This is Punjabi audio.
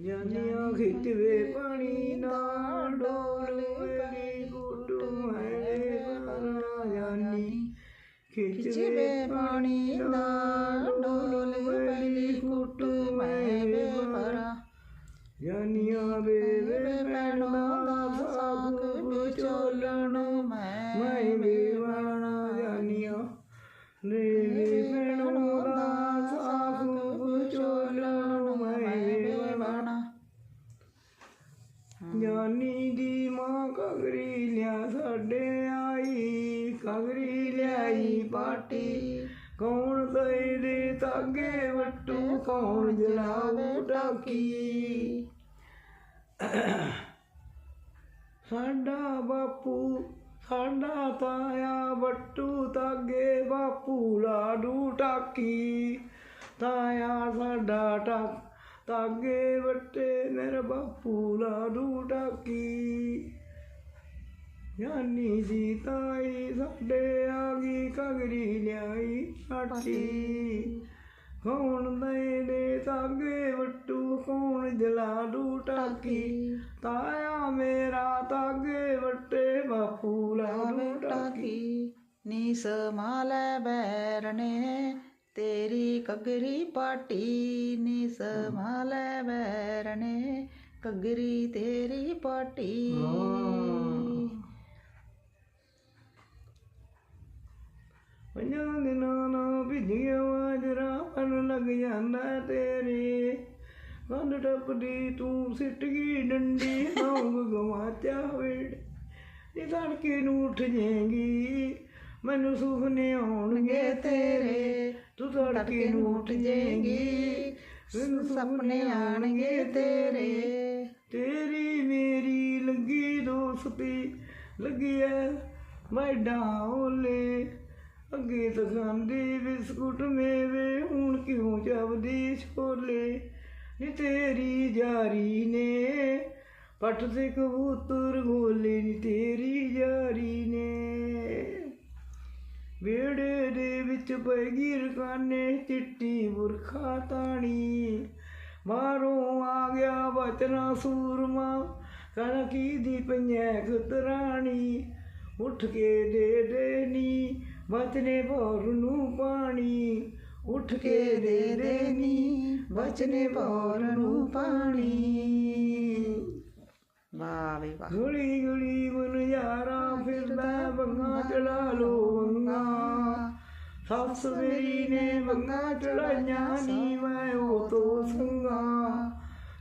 ਜਾਨੀਆਂ ਖਿੱਚਵੇ ਪਾਣੀ ਨਾ ਡੋਲ ਮੇਰੀ ਕੁਟੁਮ ਹੈ ਪਰਾ ਜਾਨੀ। ਖਿੱਚਵੇ ਪਾਣੀ ਨਾ ਮਾਂ ਕਗਰੀ ਲਿਆ ਸਾਡੇ ਆਈ ਕਗਰੀ ਲਿਆਈ ਪਾਟੀ। ਕੌਣ ਦਏ ਦੇ ਤਾਗੇ ਵੱਟੂ, ਕੌਣ ਜਲਾਵੇ ਟਾਕੀ ਸਾਡਾ ਬਾਪੂ, ਸਾਡਾ ਤਾਇਆ ਵੱਟੂ ਤਾਗੇ ਬਾਪੂ ਲਾਡੂ ਟਾਕੀ ਤਾਇਆ ਸਾਡਾ ਟਾਕ ਤਾਗੇ ਵੱਟੇ ਮੇਰਾ ਬਾਪੂ ਲਾਡੂ ਟਾਕੀ ਜਾਨੀ ਦੀ ਤਾਈ ਸਾਡੇ ਆ ਗਈ ਕਗਰੀ ਲਿਆਈ ਛਾਟੀ ਕੌਣ ਦੇ ਦੇ ਤਾਗੇ ਵੱਟੂ ਕੌਣ ਜਲਾ ਡੂ ਟਾਕੀ ਤਾਇਆ ਮੇਰਾ ਤਾਗੇ ਵੱਟੇ ਬਾਪੂ ਲਾਡੂ ਟਾਕੀ ਨੀ ਸਮਾਲੇ ਬੈਰਨੇ ਤੇਰੀ ਕਗਰੀ ਪਾਟੀ ਨੀ ਸਮਾਲੇ ਬੈਰਨੇ ਕਗਰੀ ਤੇਰੀ ਪਾਟੀ। ਪੰਜਾਂ ਦਿਨਾਂ ਨਾ ਭਿੱਜਿਆ ਵਾਜਰਾ ਪਨ ਲੱਗ ਜਾਂਦਾ ਤੇਰੇ। ਕੰਨ ਟੱਪਦੀ, ਤੂੰ ਸਿੱਟ ਗਈ ਡੰਡੀ ਨੌਂਗ ਗਵਾਚਾ ਵੇੜ। ਇਹ ਤੜਕੇ ਨੂੰ ਉੱਠ ਜੇਗੀ ਮੈਨੂੰ ਸੁਪਨੇ ਆਉਣਗੇ ਤੇਰੇ। ਤੂੰ ਤੜਕੇ ਨੂੰ ਉੱਠ ਜਾਏਗੀ। ਮੈਨੂੰ ਸੁਪਨੇ ਆਣਗੇ ਤੇਰੇ। ਤੇਰੀ। ਮੇਰੀ ਲੱਗੀ ਦੋਸਤੀ। ਲੱਗੀ ਐ ਮੈਡਾ ਓਲੇ ਅੱਗੇ ਤਾਂ ਖਾਂਦੀ ਬਿਸਕੁਟ ਮੇਵੇ। ਹੁਣ ਕਿਉਂ ਜਬਦੀ ਛੋਲੇ? ਨੀ ਤੇਰੀ ਜਾਰੀ ਨੇ। ਪੱਟ ਤੇ ਕਬੂਤਰ ਗੋਲੇ ਨੀ ਤੇਰੀ ਜਾਰੀ ਨੇ ਪੈਗੀ ਰਕਾਨੇ ਚਿੱਟੀ ਬੁਰਖਾ ਤਾਣੀ। ਮਾਰੋਂ ਆ ਗਿਆ ਬਚਨਾ ਸੂਰਮਾ ਕਣਕੀ ਦੀ ਪਈਐ ਖਤਰਾਣੀ ਉੱਠ ਕੇ ਦੇ ਦੇ ਨੀ ਬਚਨੇ ਭੌਰ ਨੂੰ ਪਾਣੀ। ਉੱਠ ਕੇ ਦੇ ਦੇ ਨੀ ਬਚਨੇ ਭੌਰ ਨੂੰ ਪਾਣੀ। ਵਾਹ ਵੀ ਵਾਹ। ਗੁਲੀ ਗੁਲੀ ਮਨਿਆਰਾ ਫਿਰਦਾ ਬੰਗਾ ਚੜਾ ਲੋ। 사스베리네 망나절라냐 니마요 도승아